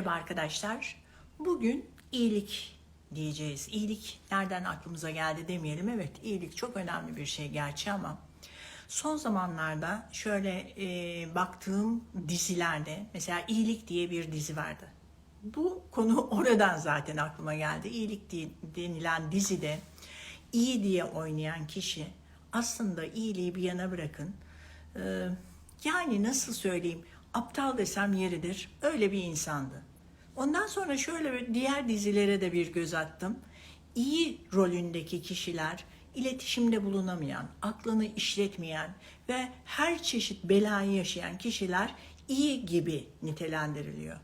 Merhaba arkadaşlar. Bugün iyilik diyeceğiz. İyilik nereden aklımıza geldi demeyelim. Evet iyilik çok önemli bir şey gerçi ama son zamanlarda şöyle e, baktığım dizilerde mesela iyilik diye bir dizi vardı. Bu konu oradan zaten aklıma geldi. İyilik diye- denilen dizide iyi diye oynayan kişi aslında iyiliği bir yana bırakın. e, yani nasıl söyleyeyim aptal desem yeridir öyle bir insandı. Ondan sonra şöyle diğer dizilere de bir göz attım. İyi rolündeki kişiler iletişimde bulunamayan, aklını işletmeyen ve her çeşit belayı yaşayan kişiler iyi gibi nitelendiriliyor.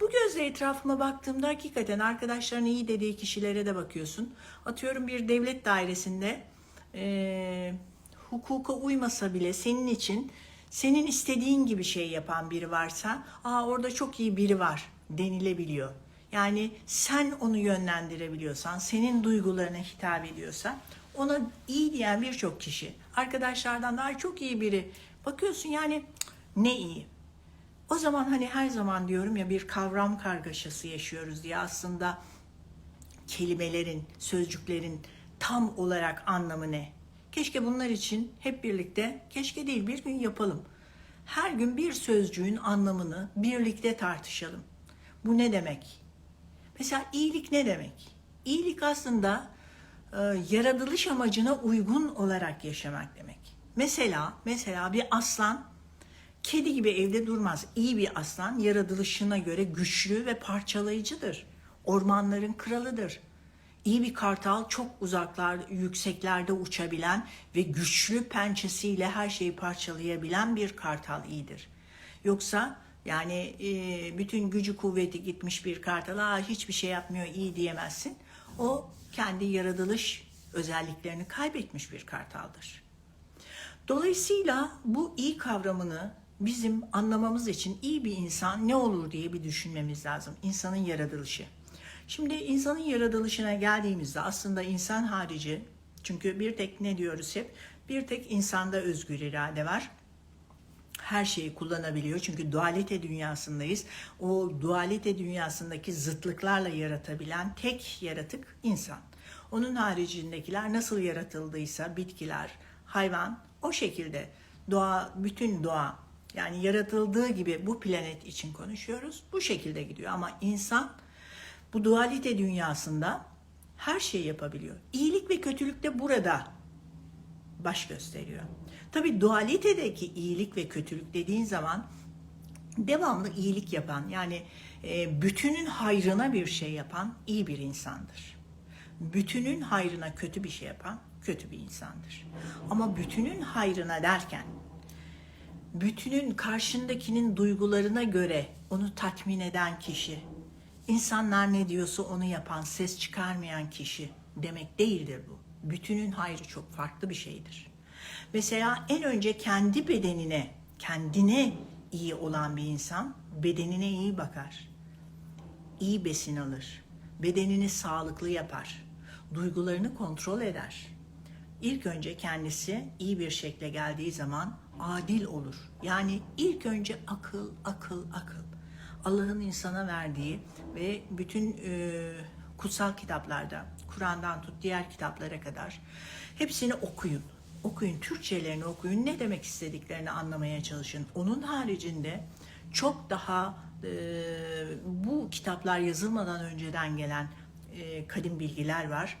Bu gözle etrafıma baktığımda hakikaten arkadaşların iyi dediği kişilere de bakıyorsun. Atıyorum bir devlet dairesinde eee, hukuka uymasa bile senin için senin istediğin gibi şey yapan biri varsa, aa orada çok iyi biri var denilebiliyor. Yani sen onu yönlendirebiliyorsan, senin duygularına hitap ediyorsa ona iyi diyen birçok kişi, arkadaşlardan daha çok iyi biri. Bakıyorsun yani ne iyi. O zaman hani her zaman diyorum ya bir kavram kargaşası yaşıyoruz diye aslında kelimelerin, sözcüklerin tam olarak anlamı ne? Keşke bunlar için hep birlikte, keşke değil bir gün yapalım. Her gün bir sözcüğün anlamını birlikte tartışalım. Bu ne demek? Mesela iyilik ne demek? İyilik aslında e, yaratılış amacına uygun olarak yaşamak demek. Mesela mesela bir aslan Kedi gibi evde durmaz. İyi bir aslan yaratılışına göre güçlü ve parçalayıcıdır. Ormanların kralıdır. İyi bir kartal çok uzaklar, yükseklerde uçabilen ve güçlü pençesiyle her şeyi parçalayabilen bir kartal iyidir. Yoksa yani e, bütün gücü kuvveti gitmiş bir kartal Aa, hiçbir şey yapmıyor iyi diyemezsin. O kendi yaratılış özelliklerini kaybetmiş bir kartaldır. Dolayısıyla bu iyi kavramını bizim anlamamız için iyi bir insan ne olur diye bir düşünmemiz lazım. İnsanın yaratılışı. Şimdi insanın yaratılışına geldiğimizde aslında insan harici çünkü bir tek ne diyoruz hep bir tek insanda özgür irade var her şeyi kullanabiliyor. Çünkü dualite dünyasındayız. O dualite dünyasındaki zıtlıklarla yaratabilen tek yaratık insan. Onun haricindekiler nasıl yaratıldıysa bitkiler, hayvan o şekilde doğa, bütün doğa yani yaratıldığı gibi bu planet için konuşuyoruz. Bu şekilde gidiyor ama insan bu dualite dünyasında her şeyi yapabiliyor. İyilik ve kötülük de burada baş gösteriyor. Tabii dualitedeki iyilik ve kötülük dediğin zaman devamlı iyilik yapan yani e, bütünün hayrına bir şey yapan iyi bir insandır. Bütünün hayrına kötü bir şey yapan kötü bir insandır. Ama bütünün hayrına derken bütünün karşındakinin duygularına göre onu tatmin eden kişi, insanlar ne diyorsa onu yapan, ses çıkarmayan kişi demek değildir bu. Bütünün hayrı çok farklı bir şeydir. Mesela en önce kendi bedenine, kendine iyi olan bir insan bedenine iyi bakar. İyi besin alır. Bedenini sağlıklı yapar. Duygularını kontrol eder. İlk önce kendisi iyi bir şekle geldiği zaman adil olur. Yani ilk önce akıl, akıl, akıl. Allah'ın insana verdiği ve bütün e, kutsal kitaplarda, Kur'an'dan tut diğer kitaplara kadar hepsini okuyun. Okuyun, Türkçelerini okuyun, ne demek istediklerini anlamaya çalışın. Onun haricinde çok daha e, bu kitaplar yazılmadan önceden gelen e, kadim bilgiler var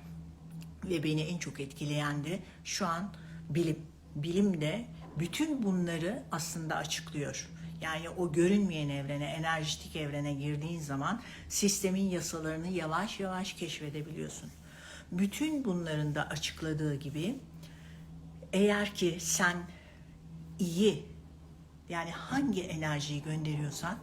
ve beni en çok etkileyen de şu an bilim. Bilim de bütün bunları aslında açıklıyor. Yani o görünmeyen evrene, enerjitik evrene girdiğin zaman sistemin yasalarını yavaş yavaş keşfedebiliyorsun. Bütün bunların da açıkladığı gibi eğer ki sen iyi yani hangi enerjiyi gönderiyorsan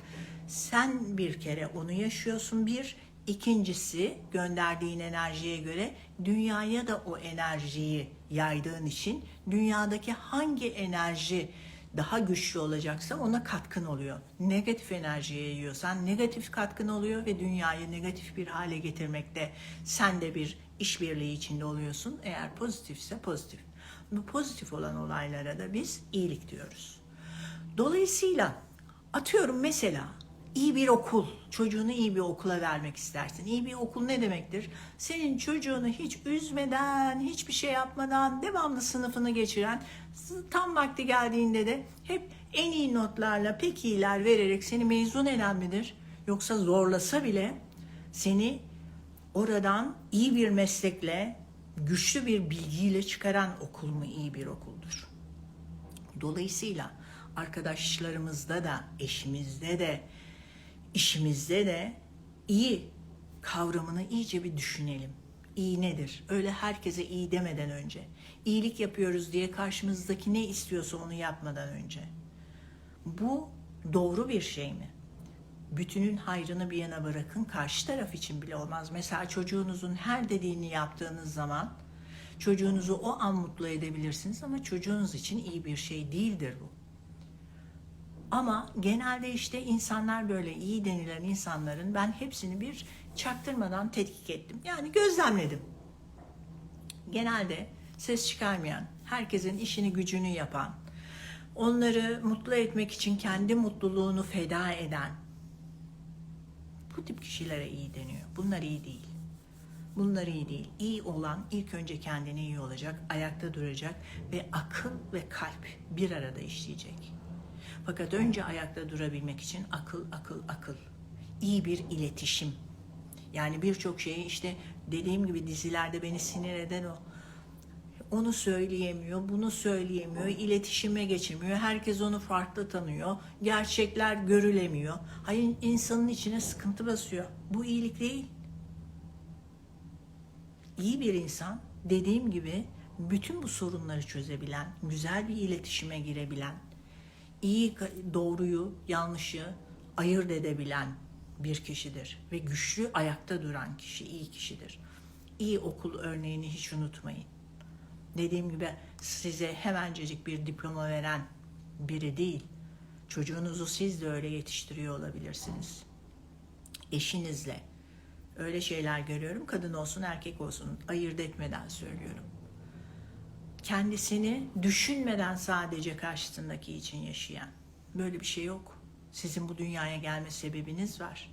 sen bir kere onu yaşıyorsun bir ikincisi gönderdiğin enerjiye göre dünyaya da o enerjiyi yaydığın için dünyadaki hangi enerji daha güçlü olacaksa ona katkın oluyor. Negatif enerjiye yayıyorsan negatif katkın oluyor ve dünyayı negatif bir hale getirmekte sen de bir işbirliği içinde oluyorsun. Eğer pozitifse pozitif. Bu pozitif olan olaylara da biz iyilik diyoruz. Dolayısıyla atıyorum mesela iyi bir okul, çocuğunu iyi bir okula vermek istersin. İyi bir okul ne demektir? Senin çocuğunu hiç üzmeden, hiçbir şey yapmadan devamlı sınıfını geçiren, tam vakti geldiğinde de hep en iyi notlarla pek iyiler vererek seni mezun eden midir? Yoksa zorlasa bile seni oradan iyi bir meslekle, güçlü bir bilgiyle çıkaran okul mu iyi bir okuldur? Dolayısıyla arkadaşlarımızda da, eşimizde de, işimizde de iyi kavramını iyice bir düşünelim. İyi nedir? Öyle herkese iyi demeden önce. İyilik yapıyoruz diye karşımızdaki ne istiyorsa onu yapmadan önce. Bu doğru bir şey mi? Bütünün hayrını bir yana bırakın karşı taraf için bile olmaz. Mesela çocuğunuzun her dediğini yaptığınız zaman çocuğunuzu o an mutlu edebilirsiniz ama çocuğunuz için iyi bir şey değildir bu. Ama genelde işte insanlar böyle iyi denilen insanların ben hepsini bir çaktırmadan tetkik ettim. Yani gözlemledim. Genelde ses çıkarmayan, herkesin işini gücünü yapan, onları mutlu etmek için kendi mutluluğunu feda eden bu tip kişilere iyi deniyor. Bunlar iyi değil. Bunlar iyi değil. İyi olan ilk önce kendine iyi olacak, ayakta duracak ve akıl ve kalp bir arada işleyecek. Fakat önce ayakta durabilmek için akıl, akıl, akıl. İyi bir iletişim. Yani birçok şeyi işte dediğim gibi dizilerde beni sinir eden o. Onu söyleyemiyor, bunu söyleyemiyor, iletişime geçemiyor. Herkes onu farklı tanıyor. Gerçekler görülemiyor. Hayır insanın içine sıkıntı basıyor. Bu iyilik değil. İyi bir insan dediğim gibi bütün bu sorunları çözebilen, güzel bir iletişime girebilen, iyi doğruyu, yanlışı ayırt edebilen bir kişidir ve güçlü ayakta duran kişi iyi kişidir. İyi okul örneğini hiç unutmayın. Dediğim gibi size hemencecik bir diploma veren biri değil. Çocuğunuzu siz de öyle yetiştiriyor olabilirsiniz. Eşinizle öyle şeyler görüyorum. Kadın olsun erkek olsun ayırt etmeden söylüyorum kendisini düşünmeden sadece karşısındaki için yaşayan. Böyle bir şey yok. Sizin bu dünyaya gelme sebebiniz var.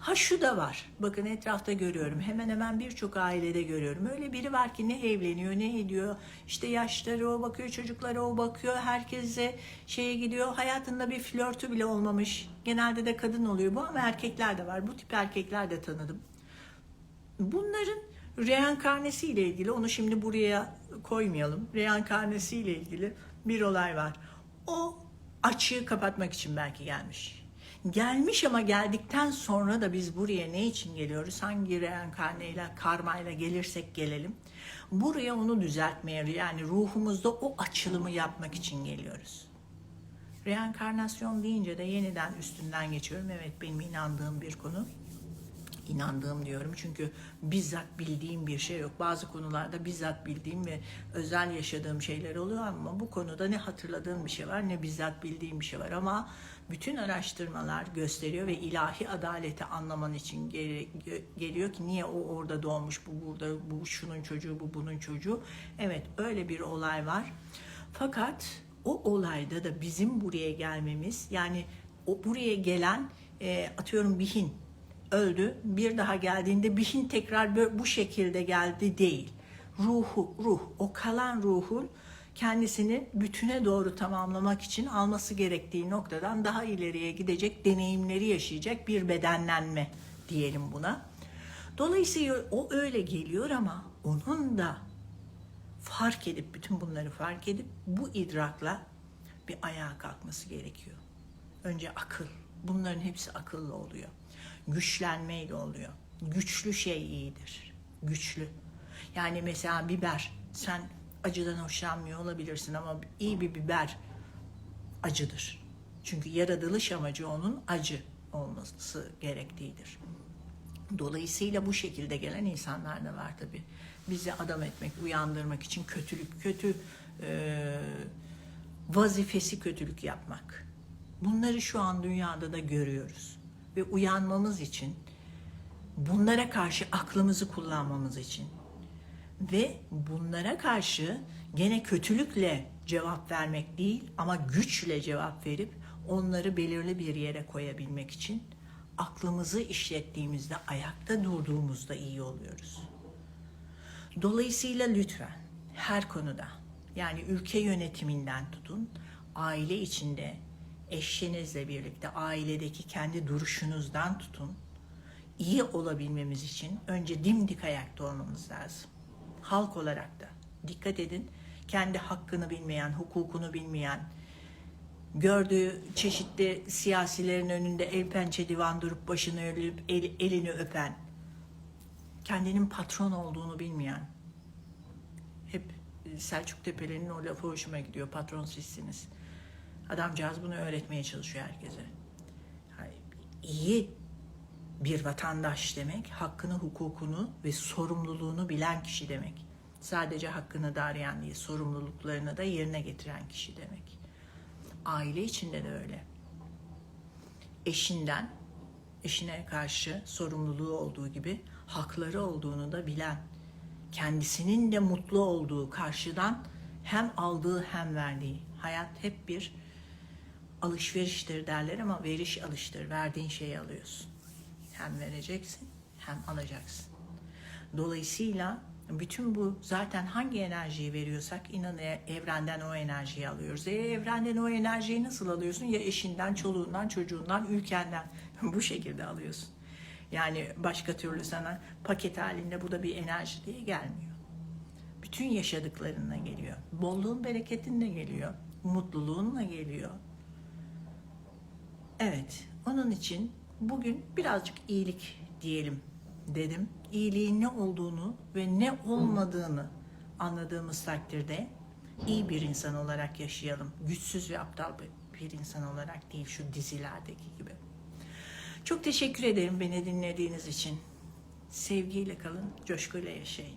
Ha şu da var. Bakın etrafta görüyorum. Hemen hemen birçok ailede görüyorum. Öyle biri var ki ne evleniyor, ne ediyor. İşte yaşları o bakıyor, çocuklara o bakıyor. Herkese şeye gidiyor. Hayatında bir flörtü bile olmamış. Genelde de kadın oluyor bu ama erkekler de var. Bu tip erkekler de tanıdım. Bunların reenkarnesi ile ilgili onu şimdi buraya koymayalım. Reenkarnesi ile ilgili bir olay var. O açığı kapatmak için belki gelmiş. Gelmiş ama geldikten sonra da biz buraya ne için geliyoruz? Hangi reenkarneyle, karmayla gelirsek gelelim. Buraya onu düzeltmeye yani ruhumuzda o açılımı yapmak için geliyoruz. Reenkarnasyon deyince de yeniden üstünden geçiyorum. Evet benim inandığım bir konu inandığım diyorum. Çünkü bizzat bildiğim bir şey yok. Bazı konularda bizzat bildiğim ve özel yaşadığım şeyler oluyor ama bu konuda ne hatırladığım bir şey var ne bizzat bildiğim bir şey var ama bütün araştırmalar gösteriyor ve ilahi adaleti anlaman için gel- geliyor ki niye o orada doğmuş, bu burada, bu şunun çocuğu, bu bunun çocuğu. Evet öyle bir olay var. Fakat o olayda da bizim buraya gelmemiz yani o buraya gelen e, atıyorum bihin öldü. Bir daha geldiğinde bihin tekrar böyle bu şekilde geldi değil. Ruhu, ruh, o kalan ruhun kendisini bütüne doğru tamamlamak için alması gerektiği noktadan daha ileriye gidecek deneyimleri yaşayacak bir bedenlenme diyelim buna. Dolayısıyla o öyle geliyor ama onun da fark edip bütün bunları fark edip bu idrakla bir ayağa kalkması gerekiyor. Önce akıl. Bunların hepsi akıllı oluyor güçlenmeyle oluyor. Güçlü şey iyidir. Güçlü. Yani mesela biber. Sen acıdan hoşlanmıyor olabilirsin ama iyi bir biber acıdır. Çünkü yaratılış amacı onun acı olması gerektiğidir. Dolayısıyla bu şekilde gelen insanlar da var tabi. Bizi adam etmek, uyandırmak için kötülük, kötü e, vazifesi kötülük yapmak. Bunları şu an dünyada da görüyoruz ve uyanmamız için, bunlara karşı aklımızı kullanmamız için ve bunlara karşı gene kötülükle cevap vermek değil ama güçle cevap verip onları belirli bir yere koyabilmek için aklımızı işlettiğimizde, ayakta durduğumuzda iyi oluyoruz. Dolayısıyla lütfen her konuda yani ülke yönetiminden tutun aile içinde eşinizle birlikte ailedeki kendi duruşunuzdan tutun iyi olabilmemiz için önce dimdik ayakta olmamız lazım. Halk olarak da dikkat edin kendi hakkını bilmeyen, hukukunu bilmeyen, gördüğü çeşitli siyasilerin önünde el pençe divan durup başını ölüp el- elini öpen, kendinin patron olduğunu bilmeyen, hep Selçuk Tepeli'nin o lafı hoşuma gidiyor. Patron sizsiniz. Adamcağız bunu öğretmeye çalışıyor herkese. Yani iyi bir vatandaş demek, hakkını, hukukunu ve sorumluluğunu bilen kişi demek. Sadece hakkını da değil, sorumluluklarını da yerine getiren kişi demek. Aile içinde de öyle. Eşinden, eşine karşı sorumluluğu olduğu gibi hakları olduğunu da bilen, kendisinin de mutlu olduğu karşıdan hem aldığı hem verdiği. Hayat hep bir alışveriştir derler ama veriş alıştır. Verdiğin şeyi alıyorsun. Hem vereceksin hem alacaksın. Dolayısıyla bütün bu zaten hangi enerjiyi veriyorsak inan e- evrenden o enerjiyi alıyoruz. E, evrenden o enerjiyi nasıl alıyorsun? Ya eşinden, çoluğundan, çocuğundan, ülkenden. bu şekilde alıyorsun. Yani başka türlü sana paket halinde bu da bir enerji diye gelmiyor. Bütün yaşadıklarınla geliyor. Bolluğun, bereketinle geliyor. Mutluluğunla geliyor. Evet, onun için bugün birazcık iyilik diyelim dedim. İyiliğin ne olduğunu ve ne olmadığını anladığımız takdirde iyi bir insan olarak yaşayalım. Güçsüz ve aptal bir- insan olarak değil şu dizilerdeki gibi. Çok teşekkür ederim beni dinlediğiniz için. Sevgiyle kalın, coşkuyla yaşayın.